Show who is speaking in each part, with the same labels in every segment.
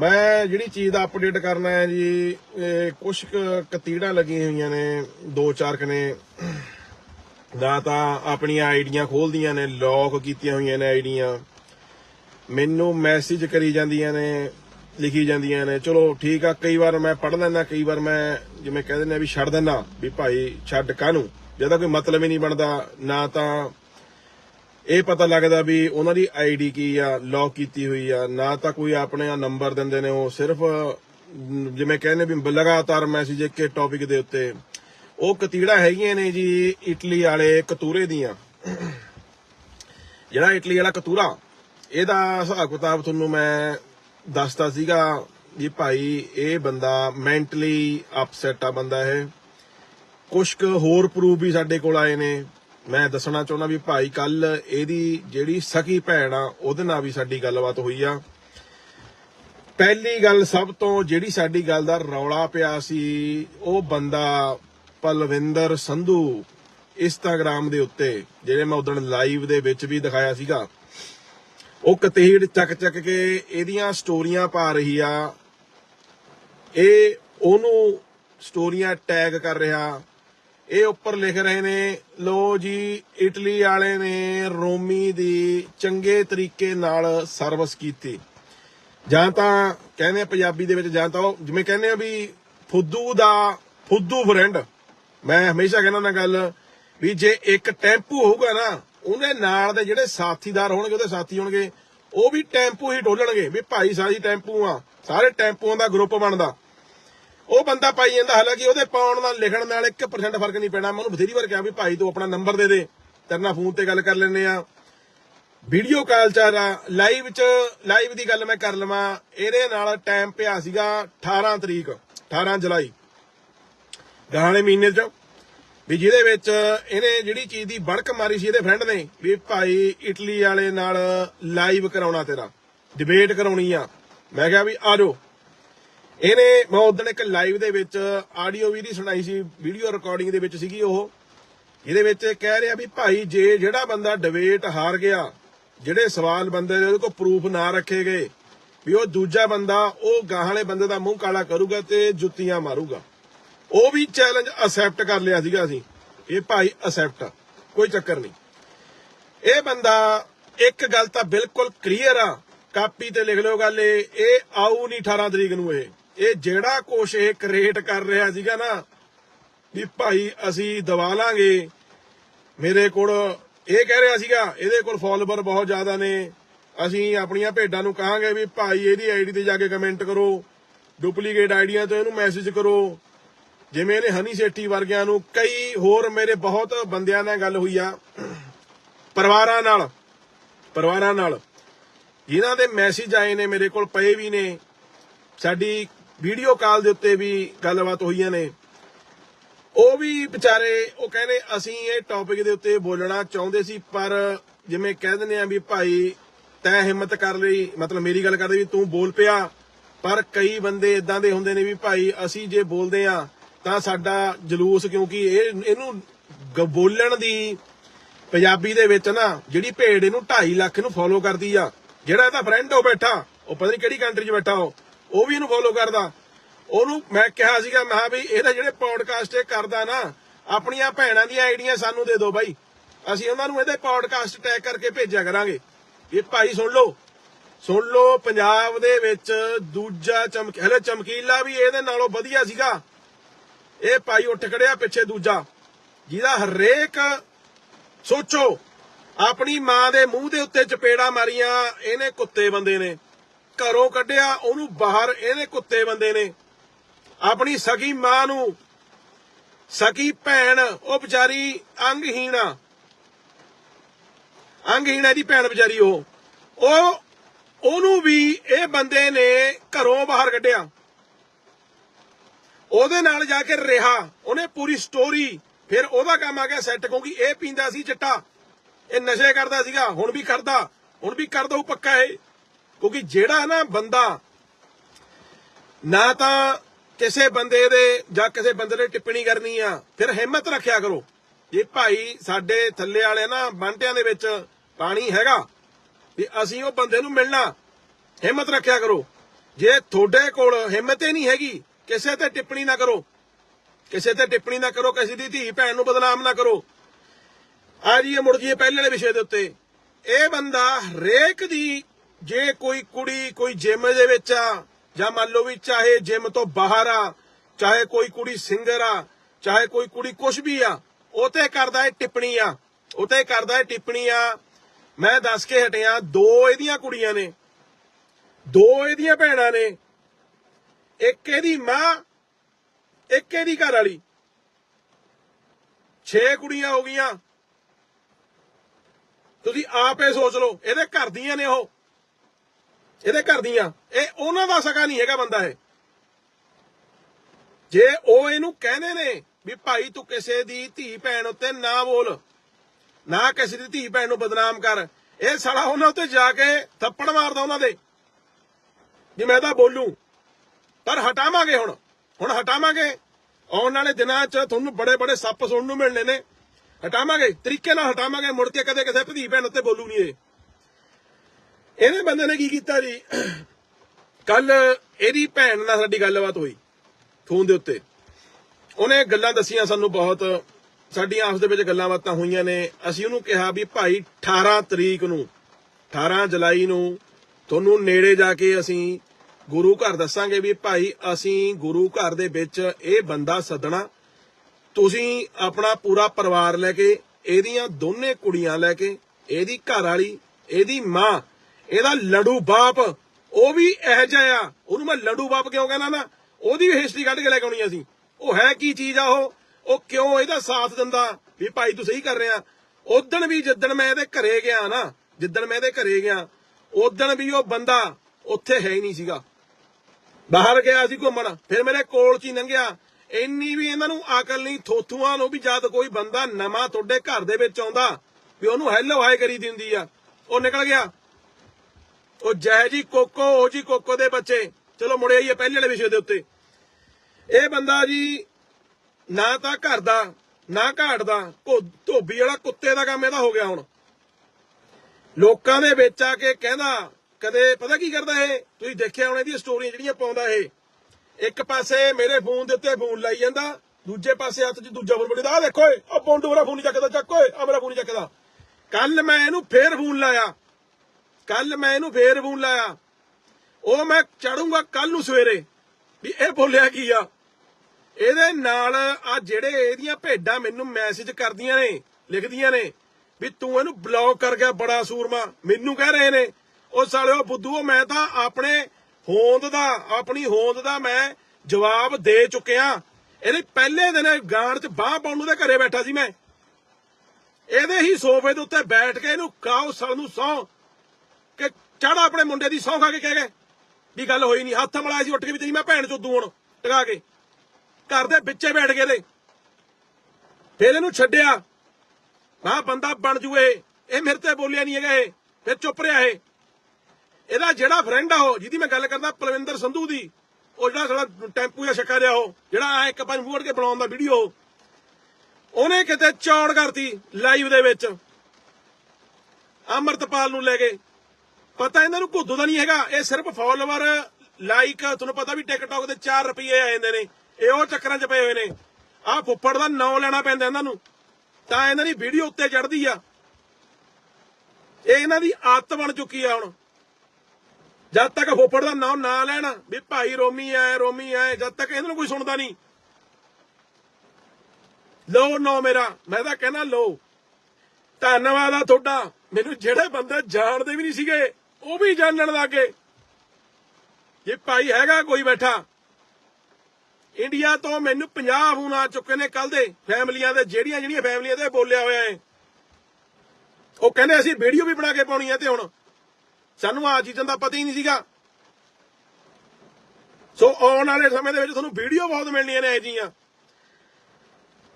Speaker 1: ਮੈਂ ਜਿਹੜੀ ਚੀਜ਼ ਦਾ ਅਪਡੇਟ ਕਰਨਾ ਹੈ ਜੀ, ਇਹ ਕਤੀੜਾਂ ਲੱਗੀਆਂ ਹੋਈਆਂ ਨੇ, ਦੋ ਚਾਰ ਕਨੇ ਨਾ। ਤਾਂ ਆਪਣੀਆਂ ਆਈਡੀਆਂ ਖੋਲਦੀਆਂ ਨੇ ਲੌਕ ਕੀਤੀਆਂ ਹੋਈਆਂ ਨੇ ਆਈਡੀਆਂ। ਮੈਨੂੰ ਮੈਸੇਜ ਕਰੀ ਜਾਂਦੀਆਂ ਨੇ, ਲਿਖੀ ਜਾਂਦੀਆਂ ਨੇ। ਚਲੋ ਠੀਕ ਆ, ਕਈ ਵਾਰ ਮੈਂ ਪੜ ਲੈਂਦਾ, ਕਈ ਵਾਰ ਮੈਂ ਜਿਵੇਂ ਕਹਿ ਦਿੰਦੇ ਆ ਵੀ ਛੱਡ ਦਿੰਦਾ, ਵੀ ਭਾਈ ਛੱਡ ਕਾਹਨੂੰ? ਜਿਹਦਾ ਕੋਈ ਮਤਲਬ ਹੀ ਨਹੀਂ ਬਣਦਾ, ਨਾ ਤਾਂ ਇਹ ਪਤਾ ਲੱਗਦਾ ਵੀ ਉਹਨਾਂ ਦੀ ਆਈਡੀ ਕੀ ਆ ਲੌਕ ਕੀਤੀ ਹੋਈ ਆ, ਨਾ ਤਾਂ ਕੋਈ ਆਪਣੇ ਨੰਬਰ ਦਿੰਦੇ ਨੇ ਉਹ, ਸਿਰਫ ਜਿਵੇਂ ਕਹਿੰਦੇ ਵੀ ਲਗਾਤਾਰ ਮੈਸੇਜ ਇੱਕ ਟੌਪਿਕ ਦੇ ਉੱਤੇ। ਉਹ ਕਤੀੜਾ ਹੈਗੀਆਂ ਨੇ ਜੀ ਇਟਲੀ ਵਾਲੇ ਕਤੂਰੇ ਦੀਆਂ। ਜਿਹੜਾ ਇਟਲੀ ਵਾਲਾ ਕਤੂਰਾ, ਇਹਦਾ ਹਿਸਾਬ ਕਿਤਾਬ ਤੁਹਾਨੂੰ ਮੈਂ ਦੱਸਦਾ ਸੀਗਾ ਜੀ ਭਾਈ ਇਹ ਬੰਦਾ ਮੈਂਟਲੀ ਅਪਸੈਟ ਆ ਬੰਦਾ ਇਹ। ਕੁਝ ਕੁ ਹੋਰ ਪ੍ਰੂਫ ਵੀ ਸਾਡੇ ਕੋਲ ਆਏ ਨੇ। ਮੈਂ ਦੱਸਣਾ ਚਾਹੁੰਦਾ ਵੀ ਭਾਈ ਕੱਲ ਇਹਦੀ ਜਿਹੜੀ ਸਕੀ ਭੈਣ ਆ, ਉਹਦੇ ਨਾਲ ਵੀ ਸਾਡੀ ਗੱਲਬਾਤ ਹੋਈ ਆ। ਪਹਿਲੀ ਗੱਲ ਸਭ ਤੋਂ ਜਿਹੜੀ ਸਾਡੀ ਗੱਲ ਦਾ ਰੌਲਾ ਪਿਆ ਸੀ, ਉਹ ਬੰਦਾ ਪਲਵਿੰਦਰ ਸੰਧੂ ਇੰਸਟਾਗ੍ਰਾਮ ਦੇ ਉੱਤੇ, ਜਿਹੜੇ ਮੈਂ ਉਦੋਂ ਲਾਈਵ ਦੇ ਵਿੱਚ ਵੀ ਦਿਖਾਇਆ ਸੀਗਾ। ਉਹ ਕਤੀੜ ਚੱਕ ਚੱਕ ਕੇ ਇਹਦੀਆਂ ਸਟੋਰੀਆਂ ਪਾ ਰਹੀ ਆ। ਇਹ ਉਹਨੂੰ ਸਟੋਰੀਆਂ ਟੈਗ ਕਰ ਰਿਹਾ। ਇਹ ਉੱਪਰ ਲਿਖ ਰਹੇ ਨੇ ਲੋ ਜੀ, ਇਟਲੀ ਵਾਲੇ ਨੇ ਰੋਮੀ ਦੀ ਚੰਗੇ ਤਰੀਕੇ ਨਾਲ ਸਰਵਿਸ ਕੀਤੀ। ਜਾਂ ਤਾਂ ਕਹਿੰਦੇ ਪੰਜਾਬੀ ਦੇ ਵਿੱਚ, ਜਾਂ ਤਾਂ ਉਹ ਜਿਵੇਂ ਕਹਿੰਦੇ ਆ ਵੀ ਫੁੱਦੂ ਦਾ ਫੁੱਦੂ ਫਰੈਂਡ ਮੈਂ ਹਮੇਸ਼ਾ ਕਹਿੰਦਾ ਨਾ ਗੱਲ ਵੀ ਜੇ ਇੱਕ ਟੈਂਪੂ ਹੋਊਗਾ ਨਾ, ਉਹਦੇ ਨਾਲ ਦੇ ਜਿਹੜੇ ਸਾਥੀਦਾਰ ਹੋਣਗੇ, ਉਹਦੇ ਸਾਥੀ ਹੋਣਗੇ, ਉਹ ਵੀ ਟੈਂਪੂ ਹੀ ਡੋਲਣਗੇ ਵੀ ਭਾਈ ਸਾਜੀ ਟੈਂਪੂ ਆ, ਸਾਰੇ ਟੈਂਪੂਆਂ ਦਾ ਗਰੁੱਪ ਬਣਦਾ। ਉਹ ਬੰਦਾ ਪਾਈ ਜਾਂਦਾ, ਹਾਲਾਂਕਿ ਉਹਦੇ ਪਾਉਣ ਨਾਲ ਲਿਖਣ ਨਾਲ 1% ਫ਼ਰਕ ਨਹੀਂ ਪੈਣਾ। ਮੈਂ ਉਹਨੂੰ ਬਥੇਰੀ ਵਾਰ ਕਿਹਾ ਵੀ ਭਾਈ ਤੂੰ ਆਪਣਾ ਨੰਬਰ ਦੇ ਦੇ, ਤੇਰੇ ਨਾਲ ਫੋਨ ਤੇ ਗੱਲ ਕਰ ਲੈਨੇ ਆ ਵੀਡੀਓ ਕਾਲ ਚ ਲਾਈਵ ਚ ਲਾਈਵ ਦੀ ਗੱਲ ਮੈਂ ਕਰ ਲਵਾਂ। ਇਹਦੇ ਨਾਲ ਟਾਈਮ ਪਿਆ ਸੀਗਾ 18 ਤਰੀਕ 18 ਜੁਲਾਈ। ਗਾਣੇ ਮਹੀਨੇ ਚ। ਵੀ ਜਿਹਦੇ ਵਿੱਚ ਇਹਨੇ ਜਿਹੜੀ ਚੀਜ਼ ਦੀ ਬੜਕ ਮਾਰੀ ਸੀ ਇਹਦੇ ਫਰੈਂਡ ਨੇ, ਵੀ ਭਾਈ ਇਟਲੀ ਵਾਲੇ ਨਾਲ ਲਾਈਵ ਕਰਾਉਣਾ ਤੇਰਾ ਡਿਬੇਟ ਕਰਾਉਣੀ ਆ। ਮੈਂ ਕਿਹਾ ਵੀ ਆ ਜਾਓ। ਇਹਨੇ, ਮੈਂ ਉਦੋਂ ਇੱਕ ਲਾਈਵ ਦੇ ਵਿੱਚ ਆਡੀਓ ਵੀ ਦੀ ਸੁਣਾਈ ਸੀ ਵੀਡੀਓ ਰਿਕਾਰਡਿੰਗ ਦੇ ਵਿੱਚ ਸੀਗੀ ਉਹ। ਇਹਦੇ ਵਿੱਚ ਇਹ ਕਹਿ ਰਿਹਾ ਵੀ ਭਾਈ ਜੇ ਜਿਹੜਾ ਬੰਦਾ ਡਿਬੇਟ ਹਾਰ ਗਿਆ, ਜਿਹੜੇ ਸਵਾਲ ਬੰਦੇ ਦੇ ਉਹਦੇ ਕੋਲ ਪ੍ਰੂਫ ਨਾ ਰੱਖੇ ਗਏ, ਵੀ ਉਹ ਦੂਜਾ ਬੰਦਾ, ਉਹ ਗਾਹਾਂ ਵਾਲੇ ਬੰਦੇ ਦਾ ਮੂੰਹ ਕਾਲਾ ਕਰੂਗਾ ਤੇ ਜੁੱਤੀਆਂ ਮਾਰੂਗਾ। ਉਹ ਵੀ ਚੈਲੰਜ ਅਸੈਪਟ ਕਰ ਲਿਆ ਸੀਗਾ ਅਸੀਂ। ਇਹ ਭਾਈ ਅਸੈਪਟ ਕੋਈ ਚੱਕਰ ਨਹੀਂ। ਇਹ ਬੰਦਾ, ਇੱਕ ਗੱਲ ਤਾਂ ਬਿਲਕੁਲ ਕਲੀਅਰ ਆ, ਕਾਪੀ ਤੇ ਲਿਖ ਲਓ ਗੱਲ ਇਹ ਇਹ ਆਊ ਨਹੀਂ 18 ਤਰੀਕ ਨੂੰ ਇਹ। ਇਹ ਜਿਹੜਾ ਕੁਛ ਇਹ ਕ੍ਰੀਏਟ ਕਰ ਰਿਹਾ ਸੀਗਾ ਨਾ, ਵੀ ਭਾਈ ਅਸੀਂ ਦਵਾ ਲਾਂਗੇ। ਮੇਰੇ ਕੋਲ ਇਹ ਕਹਿ ਰਿਹਾ ਸੀਗਾ, ਇਹਦੇ ਕੋਲ ਫਾਲੋਅਰ ਬਹੁਤ ਜ਼ਿਆਦਾ ਨੇ। ਅਸੀਂ ਆਪਣੀਆਂ ਭੇਡਾਂ ਨੂੰ ਕਹਾਂਗੇ ਵੀ ਭਾਈ ਇਹਦੀ ਆਈਡੀ ਤੇ ਜਾ ਕੇ ਕਮੈਂਟ ਕਰੋ। ਡੁਪਲੀਕੇਟ ਆਈਡੀਆਂ ਤੋਂ ਇਹਨੂੰ ਮੈਸੇਜ ਕਰੋ। ਜਿਵੇਂ ਇਹਨੇ ਹਨੀ ਸੇਠੀ ਵਰਗਿਆਂ ਨੂੰ ਕਈ ਹੋਰ ਮੇਰੇ ਬਹੁਤ ਬੰਦਿਆਂ ਨਾਲ ਗੱਲ ਹੋਈ ਆ। ਪਰਿਵਾਰਾਂ ਨਾਲ ਪਰਿਵਾਰਾਂ ਨਾਲ। ਜਿਨ੍ਹਾਂ ਦੇ ਮੈਸੇਜ ਆਏ ਨੇ ਮੇਰੇ ਕੋਲ, ਪਏ ਵੀ ਨੇ। ਸਾਡੀ ਵੀਡੀਓ ਕਾਲ ਦੇ ਉੱਤੇ ਵੀ ਗੱਲਬਾਤ ਹੋਈਆਂ ਨੇ। ਉਹ ਵੀ ਵਿਚਾਰੇ, ਉਹ ਕਹਿੰਦੇ, ਅਸੀਂ ਇਹ ਟੌਪਿਕ ਦੇ ਉੱਤੇ ਬੋਲਣਾ ਚਾਹੁੰਦੇ ਸੀ, ਪਰ ਜਿਵੇਂ ਕਹਿ ਦਿੰਦੇ ਆ ਵੀ ਭਾਈ ਤੈਂ ਹਿੰਮਤ ਕਰ ਲਈ, ਮਤਲਬ ਮੇਰੀ ਗੱਲ ਕਰਦੇ ਵੀ ਤੂੰ ਬੋਲ ਪਿਆ, ਪਰ ਕਈ ਬੰਦੇ ਇਦਾਂ ਦੇ ਹੁੰਦੇ ਨੇ ਵੀ ਭਾਈ ਅਸੀਂ ਜੇ ਬੋਲਦੇ ਆ, ਤਾਂ ਸਾਡਾ ਜਲੂਸ ਕਿਉਂਕਿ ਇਹ, ਇਹਨੂੰ ਬੋਲਣ ਦੀ ਪੰਜਾਬੀ ਦੇ ਵਿੱਚ ਨਾ ਜਿਹੜੀ ਭੇਡ ਇਹਨੂੰ 2.5 ਲੱਖ ਨੂੰ ਫੋਲੋ ਕਰਦੀ ਆ। ਜਿਹੜਾ ਇਹਦਾ ਫਰੈਂਡ ਉਹ ਬੈਠਾ, ਉਹ ਪਤਾ ਨਹੀਂ ਕਿਹੜੀ ਕੰਟਰੀ 'ਚ ਬੈਠਾ ਉਹ। ਉਹ ਵੀ ਇਹਨੂੰ ਫੋਲੋ ਕਰਦਾ। ਉਹਨੂੰ ਮੈਂ ਕਿਹਾ ਸੀਗਾ, ਮੈਂ ਵੀ ਇਹਦਾ ਜਿਹੜੇ ਪੌਡਕਾਸਟ ਇਹ ਕਰਦਾ ਨਾ, ਆਪਣੀਆਂ ਭੈਣਾਂ ਦੀਆਂ ਆਈਡੀਆਂ ਸਾਨੂੰ ਦੇ ਦਿਓ ਬਾਈ। ਅਸੀਂ ਉਹਨਾਂ ਨੂੰ ਇਹਦੇ ਪੌਡਕਾਸਟ ਟੈਗ ਕਰਕੇ ਭੇਜਿਆ ਕਰਾਂਗੇ। ਇਹ ਭਾਈ ਸੁਣ ਲਓ ਸੁਣ ਲਓ, ਪੰਜਾਬ ਦੇ ਵਿੱਚ ਦੂਜਾ ਚਮਕ, ਹਲੇ ਚਮਕੀਲਾ ਵੀ ਇਹਦੇ ਨਾਲੋਂ ਵਧੀਆ ਸੀਗਾ। ਇਹ ਭਾਈ ਉੱਠ ਖੜਿਆ ਪਿੱਛੇ ਦੂਜਾ। ਜਿਹਦਾ ਹਰੇਕ ਸੋਚੋ, ਆਪਣੀ ਮਾਂ ਦੇ ਮੂੰਹ ਦੇ ਉੱਤੇ ਚਪੇੜਾ ਮਾਰੀਆਂ, ਇਹਨੇ ਕੁੱਤੇ ਬੰਦੇ ਨੇ। ਘਰੋਂ ਕੱਢਿਆ, ਉਹਨੂੰ ਬਾਹਰ ਇਹਦੇ ਕੁੱਤੇ ਬੰਦੇ ਨੇ। ਆਪਣੀ ਸਗੀ ਮਾਂ ਨੂੰ ਸਕੀ ਭੈਣ, ਉਹ ਵਿਚਾਰੀ ਅੰਗਹੀਣ ਆ। ਅੰਗਹੀਣ ਦੀ ਭੈਣ ਵਿਚਾਰੀ ਉਹ। ਉਹ, ਉਹਨੂੰ ਵੀ ਇਹ ਬੰਦੇ ਨੇ ਘਰੋਂ ਬਾਹਰ ਕੱਢਿਆ। ਉਹਦੇ ਨਾਲ ਜਾ ਕੇ ਰਿਹਾ। ਉਹਨੇ ਪੂਰੀ ਸਟੋਰੀ ਫਿਰ ਉਹਦਾ ਕੰਮ ਆ ਗਿਆ ਸੈੱਟ ਕਿਉਂਕਿ ਇਹ ਪੀਂਦਾ ਸੀ ਚਿੱਟਾ। ਇਹ ਨਸ਼ੇ ਕਰਦਾ ਸੀਗਾ, ਹੁਣ ਵੀ ਕਰਦਾ, ਹੁਣ ਵੀ ਕਰਦਾ ਉਹ ਪੱਕਾ ਇਹ। ਕਿਉਂਕਿ ਜਿਹੜਾ ਨਾ ਬੰਦਾ ਨਾ ਤਾਂ ਕਿਸੇ ਬੰਦੇ ਦੇ ਜਾਂ ਕਿਸੇ ਬੰਦੇ ਨੇ ਟਿੱਪਣੀ ਕਰਨੀ ਆ, ਫਿਰ ਹਿੰਮਤ ਰੱਖਿਆ ਕਰੋ। ਜੇ ਭਾਈ ਸਾਡੇ ਥੱਲੇ ਵਾਲੇ ਨਾ ਬੰਟਿਆਂ ਦੇ ਵਿੱਚ ਪਾਣੀ ਹੈਗਾ ਤੇ ਅਸੀਂ ਉਹ ਬੰਦੇ ਨੂੰ ਮਿਲਣਾ। ਹਿੰਮਤ ਰੱਖਿਆ ਕਰੋ। ਜੇ ਤੁਹਾਡੇ ਕੋਲ ਹਿੰਮਤ ਹੀ ਨਹੀਂ ਹੈਗੀ, ਕਿਸੇ ਤੇ ਟਿੱਪਣੀ ਨਾ ਕਰੋ। ਕਿਸੇ ਤੇ ਟਿੱਪਣੀ ਨਾ ਕਰੋ, ਕਿਸੇ ਦੀ ਧੀ ਭੈਣ ਨੂੰ ਬਦਨਾਮ ਨਾ ਕਰੋ। ਆ ਜੀ ਇਹ ਮੁੜ ਜੀ ਪਹਿਲੇ ਵਾਲੇ ਵਿਸ਼ੇ ਦੇ ਉੱਤੇ। ਇਹ ਬੰਦਾ ਹਰੇਕ ਦੀ ਜੇ ਕੋਈ ਕੁੜੀ ਕੋਈ ਜਿਮ ਦੇ ਵਿੱਚ ਆ, ਜਾਂ ਮੰਨ ਲਓ ਵੀ ਚਾਹੇ ਜਿਮ ਤੋਂ ਬਾਹਰ ਆ, ਚਾਹੇ ਕੋਈ ਕੁੜੀ ਸਿੰਗਰ ਆ, ਚਾਹੇ ਕੋਈ ਕੁੜੀ ਕੁਛ ਵੀ ਆ, ਉਹ ਤੇ ਕਰਦਾ ਹੈ ਟਿੱਪਣੀ ਆ, ਉਹ ਤੇ ਕਰਦਾ ਹੈ ਟਿੱਪਣੀ ਆ। ਮੈਂ ਦੱਸ ਕੇ ਹਟਿਆ, ਦੋ ਇਹਦੀਆਂ ਕੁੜੀਆਂ ਨੇ, ਦੋ ਇਹਦੀਆਂ ਭੈਣਾਂ ਨੇ, ਇੱਕ ਇਹਦੀ ਮਾਂ, ਇੱਕ ਇਹਦੀ ਘਰ ਵਾਲੀ। 6 ਕੁੜੀਆਂ ਹੋ ਗਈਆਂ। ਤੁਸੀਂ ਆਪੇ ਸੋਚ ਲਓ, ਇਹਦੇ ਘਰ ਦੀਆਂ ਨੇ ਉਹ। ਇਹਦੇ ਘਰ ਦੀਆਂ। ਇਹ ਉਹਨਾਂ ਦਾ ਸਕਾ ਨਹੀਂ ਹੈਗਾ ਬੰਦਾ ਇਹ। ਜੇ ਉਹ ਇਹਨੂੰ ਕਹਿੰਦੇ ਨੇ ਵੀ ਭਾਈ ਤੂੰ ਕਿਸੇ ਦੀ ਧੀ ਭੈਣ ਉੱਤੇ ਨਾ ਬੋਲ, ਨਾ ਕਿਸੇ ਦੀ ਧੀ ਭੈਣ ਨੂੰ ਬਦਨਾਮ ਕਰ, ਇਹ ਸਾਲਾ ਉਹਨਾਂ ਉੱਤੇ ਜਾ ਕੇ ਥੱਪੜ ਮਾਰਦਾ ਉਹਨਾਂ ਦੇ। ਵੀ ਮੈਂ ਤਾਂ ਬੋਲੂ, ਪਰ ਹਟਾਵਾਂਗੇ ਹੁਣ। ਹੁਣ ਹਟਾਵਾਂਗੇ। ਆਉਣ ਵਾਲੇ ਦਿਨਾਂ 'ਚ ਤੁਹਾਨੂੰ ਬੜੇ ਬੜੇ ਸੱਪ ਸੁਣਨ ਨੂੰ ਮਿਲਣੇ ਨੇ। ਹਟਾਵਾਂਗੇ, ਤਰੀਕੇ ਨਾਲ ਹਟਾਵਾਂਗੇ। ਮੁੜ ਕੇ ਕਦੇ ਕਿਸੇ ਧੀ ਭੈਣ ਉੱਤੇ ਬੋਲੂ ਨਹੀਂ ਇਹ। ਇਹਨੇ ਬੰਦੇ ਨੇ ਕੀ ਕੀਤਾ ਜੀ? ਕੱਲ ਇਹਦੀ ਭੈਣ ਨਾਲ ਸਾਡੀ ਗੱਲਬਾਤ ਹੋਈ, ਫੋਨ ਦੇ ਉੱਤੇ। ਉਹਨੇ ਗੱਲਾਂ ਦੱਸੀਆਂ ਸਾਨੂੰ ਬਹੁਤ। ਸਾਡੀਆਂ ਆਪਸ ਦੇ ਵਿੱਚ ਗੱਲਾਂ ਬਾਤਾਂ ਹੋਈਆਂ ਨੇ। ਅਸੀਂ ਉਹਨੂੰ ਕਿਹਾ ਵੀ ਭਾਈ 18 ਤਰੀਕ ਨੂੰ 18 ਜੁਲਾਈ ਨੂੰ ਤੁਹਾਨੂੰ ਨੇੜੇ ਜਾ ਕੇ ਅਸੀਂ ਗੁਰੂ ਘਰ ਦੱਸਾਂਗੇ ਵੀ ਭਾਈ ਅਸੀਂ ਗੁਰੂ ਘਰ ਦੇ ਵਿੱਚ ਇਹ ਬੰਦਾ ਸੱਦਣਾ। ਤੁਸੀਂ ਆਪਣਾ ਪੂਰਾ ਪਰਿਵਾਰ ਲੈ ਕੇ, ਇਹਦੀਆਂ ਦੋਨੇ ਕੁੜੀਆਂ ਲੈ ਕੇ, ਇਹਦੀ ਘਰ ਵਾਲੀ ਇਹਦੀ ਮਾਂ ਇਹਦਾ ਲੜੂ ਬਾਪ, ਉਹ ਵੀ ਇਹ ਜਿਹਾ ਆ। ਉਹਨੂੰ ਮੈਂ ਲੜੂ ਬਾਪ ਕਿਉਂ ਕਹਿੰਦਾ ਨਾ? ਉਹਦੀ ਵੀ ਹਿਸਟਰੀ ਕੱਢ ਕੇ ਲੈ ਕੇ ਆਉਣੀ ਅਸੀਂ। ਉਹ ਹੈ ਕੀ ਚੀਜ਼ ਆ ਉਹ? ਉਹ ਕਿਉਂ ਇਹਦਾ ਸਾਥ ਦਿੰਦਾ? ਵੀ ਭਾਈ ਤੂੰ ਸਹੀ ਕਰ ਰਿਹਾ। ਉਦਣ ਵੀ ਜਿੱਦਣ ਮੈਂ ਇਹਦੇ ਘਰੇ ਗਿਆ ਨਾ, ਜਿੱਦਣ ਮੈਂ ਇਹਦੇ ਘਰੇ ਗਿਆ ਉਦਣ ਵੀ ਉਹ ਬੰਦਾ ਉੱਥੇ ਹੈ ਹੀ ਨਹੀਂ ਸੀਗਾ। ਬਾਹਰ ਗਿਆ ਸੀ ਘੁੰਮਣ, ਫਿਰ ਮੇਰੇ ਕੋਲ ਚ ਹੀ ਲੰਘਿਆ। ਇੰਨੀ ਵੀ ਇਹਨਾਂ ਨੂੰ ਅਕਲ ਨਹੀਂ, ਥੋਥੂਆਂ ਨੂੰ ਵੀ ਜਦ ਕੋਈ ਬੰਦਾ ਨਵਾਂ ਤੁਹਾਡੇ ਘਰ ਦੇ ਵਿੱਚ ਆਉਂਦਾ, ਵੀ ਉਹਨੂੰ ਹੈਲੋ ਹਾਈ ਕਰੀ ਦਿੰਦੀ ਆ, ਉਹ ਨਿਕਲ ਗਿਆ। ਉਹ ਜੈ ਜੀ ਕੋਕੋ, ਉਹ ਜੀ ਕੋਕੋ ਦੇ ਬੱਚੇ। ਚਲੋ ਮੁੜੇ ਆਈਏ ਪਹਿਲੇ ਵਾਲੇ ਵਿਸ਼ੇ ਦੇ ਉੱਤੇ। ਇਹ ਬੰਦਾ ਜੀ ਨਾ ਤਾਂ ਘਰ ਦਾ ਨਾ ਘਾਟ ਦਾ ਧੋਬੀ ਵਾਲਾ ਕੁੱਤੇ ਦਾ ਕੰਮ ਇਹਦਾ ਹੋ ਗਿਆ ਹੁਣ। ਲੋਕਾਂ ਦੇ ਵਿੱਚ ਆ ਕੇ ਕਹਿੰਦਾ, ਕਦੇ ਪਤਾ ਕੀ ਕਰਦਾ ਇਹ? ਤੁਸੀਂ ਦੇਖਿਆ ਹੋਣਾ ਇਹਦੀਆਂ ਸਟੋਰੀਆਂ ਜਿਹੜੀਆਂ ਪਾਉਂਦਾ ਇਹ। ਇੱਕ ਪਾਸੇ ਮੇਰੇ ਫੋਨ ਦੇ ਉੱਤੇ ਫੋਨ ਲਾਈ ਜਾਂਦਾ, ਦੂਜੇ ਪਾਸੇ ਹੱਥ 'ਚ ਦੂਜਾ ਫੋਨ ਫੜਦਾ ਆ ਦੇਖੋ ਓਏ ਆ ਪੌਂਡੂ ਮੇਰਾ ਫੋਨ ਨਹੀਂ ਚੱਕਦਾ, ਚੱਕ ਓਏ ਆ ਮੇਰਾ ਫੋਨ ਨਹੀਂ ਚੱਕਦਾ। ਕੱਲ ਮੈਂ ਇਹਨੂੰ ਫੇਰ ਫੋਨ ਲਾਇਆ। ਕੱਲ ਮੈਂ ਇਹਨੂੰ ਫੇਰ ਫੋਨ ਲਾਇਆ। ਉਹ ਮੈਂ ਚੜੂੰਗਾ ਕੱਲ ਨੂੰ ਸਵੇਰੇ। ਵੀ ਇਹ ਬੋਲਿਆ ਕੀ ਆ? ਇਹਦੇ ਨਾਲ ਆ ਜਿਹੜੇ ਇਹਦੀਆਂ ਭੇਡਾਂ ਮੈਨੂੰ ਮੈਸੇਜ ਕਰਦੀਆਂ ਨੇ, ਲਿਖਦੀਆਂ ਨੇ, ਵੀ ਤੂੰ ਇਹਨੂੰ ਬਲੌਕ ਕਰ ਗਿਆ ਬੜਾ ਸੂਰਮਾ। ਮੈਨੂੰ ਕਹਿ ਰਹੇ ਨੇ, ਉਹ ਸਾਲਿਓ ਬੁੱਧੂ ਮੈਂ ਤਾਂ ਆਪਣੇ ਹੋਂਦ ਦਾ, ਆਪਣੀ ਹੋਂਦ ਦਾ ਮੈਂ ਜਵਾਬ ਦੇ ਚੁੱਕਿਆ। ਇਹਦੇ ਪਹਿਲੇ ਦਿਨ ਗਾਂਡ 'ਚ ਬਾਹ ਪਾਉਣ ਨੂੰ ਦੇ ਘਰੇ ਬੈਠਾ ਸੀ ਮੈਂ। ਇਹਦੇ ਹੀ ਸੋਫੇ ਦੇ ਉੱਤੇ ਬੈਠ ਕੇ ਇਹਨੂੰ ਕਾਉ ਸਲ ਨੂੰ ਸੌ ਕਿ ਚੜਾ ਆਪਣੇ ਮੁੰਡੇ ਦੀ ਸੌਂ ਖਾ ਕੇ ਕਹਿ ਗਏ ਵੀ ਗੱਲ ਹੋਈ ਨਹੀਂ। ਹੱਥ ਮਲਾਇਆ ਸੀ, ਉੱਠ ਕੇ ਵੀ ਤੇਰੀ ਮੈਂ ਭੈਣ ਚੋਦੂ ਹੁਣ ਟਿਕਾ ਕੇ। ਘਰ ਦੇ ਵਿੱਚੇ ਬੈਠ ਗਏ ਦੇ ਫਿਰ ਇਹਨੂੰ ਛੱਡਿਆ। ਆਹ ਬੰਦਾ ਬਣ ਜੂਏ, ਇਹ ਮੇਰੇ ਤੇ ਬੋਲਿਆ ਨਹੀਂ ਹੈਗਾ ਇਹ। ਫਿਰ ਚੁੱਪ ਰਿਹਾ ਇਹ। ਇਹਦਾ ਜਿਹੜਾ ਫਰੈਂਡ ਆ ਉਹ, ਜਿਹਦੀ ਮੈਂ ਗੱਲ ਕਰਦਾ ਪਲਵਿੰਦਰ ਸੰਧੂ ਦੀ, ਉਹ ਜਿਹੜਾ ਸਾਡਾ ਟੈਂਪੂ ਜਾਂ ਛੱਕਾ ਰਿਹਾ ਉਹ, ਜਿਹੜਾ ਐ ਇੱਕ ਪੰਜ ਮੂੜ ਕੇ ਬਣਾਉਂਦਾ ਵੀਡੀਓ ਉਹਨੇ ਕਿਤੇ ਚੌੜ ਕਰਤੀ ਲਾਈਵ ਦੇ ਵਿੱਚ। ਅਮਰਤਪਾਲ ਨੂੰ ਲੈ ਕੇ। ਪਤਾ ਇਹਨਾਂ ਨੂੰ ਘੁੱਦੂ ਦਾ ਨਹੀਂ ਹੈਗਾ। ਇਹ ਸਿਰਫ ਫੋਲੋਵਰ ਲਾਈਕ ਤੁਹਾਨੂੰ ਪਤਾ ਵੀ ਟਿਕਟੌਕ ਦੇ 4 ਰੁਪਏ ਆ ਜਾਂਦੇ ਨੇ। ਇਹ ਉਹ ਚੱਕਰਾਂ 'ਚ ਪਏ ਹੋਏ ਨੇ। ਆਹ ਫੁੱਫੜ ਦਾ ਨਾਂ ਲੈਣਾ ਪੈਂਦਾ ਇਹਨਾਂ ਨੂੰ। ਤਾਂ ਇਹਨਾਂ ਦੀ ਵੀਡੀਓ ਉੱਤੇ ਚੜਦੀ ਆ। ਇਹ ਇਹਨਾਂ ਦੀ ਆਦਤ ਬਣ ਚੁੱਕੀ ਆ ਹੁਣ। ਜਦ ਤੱਕ ਫੁੱਫੜ ਦਾ ਨਾਂ ਨਾ ਲੈਣ, ਵੀ ਭਾਈ ਰੋਮੀ ਐ ਰੋਮੀ ਐ, ਜਦ ਤੱਕ ਇਹਨਾਂ ਨੂੰ ਕੋਈ ਸੁਣਦਾ ਨਹੀਂ। ਲੋ ਨੋ ਮੇਰਾ। ਮੈਂ ਤਾਂ ਕਹਿੰਦਾ ਲੋ ਧੰਨਵਾਦ ਆ ਤੁਹਾਡਾ। ਮੈਨੂੰ ਜਿਹੜੇ ਬੰਦੇ ਜਾਣਦੇ ਵੀ ਨਹੀਂ ਸੀਗੇ ਉਹ ਵੀ ਜਾਣਨ ਲੱਗੇ। ਜੇ ਭਾਈ ਹੈਗਾ ਕੋਈ ਬੈਠਾ, ਇੰਡੀਆ ਤੋਂ ਮੈਨੂੰ 50 ਫੋਨ ਆ ਚੁੱਕੇ ਨੇ ਕੱਲ ਦੇ ਫੈਮਲੀਆਂ ਦੇ, ਜਿਹੜੀਆਂ ਜਿਹੜੀਆਂ ਫੈਮਲੀਆਂ ਦੇ ਬੋਲਿਆ ਹੋਇਆ ਹੈ। ਉਹ ਕਹਿੰਦੇ ਅਸੀਂ ਵੀਡੀਓ ਵੀ ਬਣਾ ਕੇ ਪਾਉਣੀ ਹੈ ਤੇ ਹੁਣ ਸਾਨੂੰ ਆ ਚੀਜ਼ਾਂ ਦਾ ਪਤਾ ਹੀ ਨਹੀਂ ਸੀਗਾ। ਸੋ ਆਉਣ ਵਾਲੇ ਸਮੇਂ ਦੇ ਵਿੱਚ ਤੁਹਾਨੂੰ ਵੀਡੀਓ ਬਹੁਤ ਮਿਲਣੀਆਂ ਨੇ ਇਹ ਜੀਆਂ।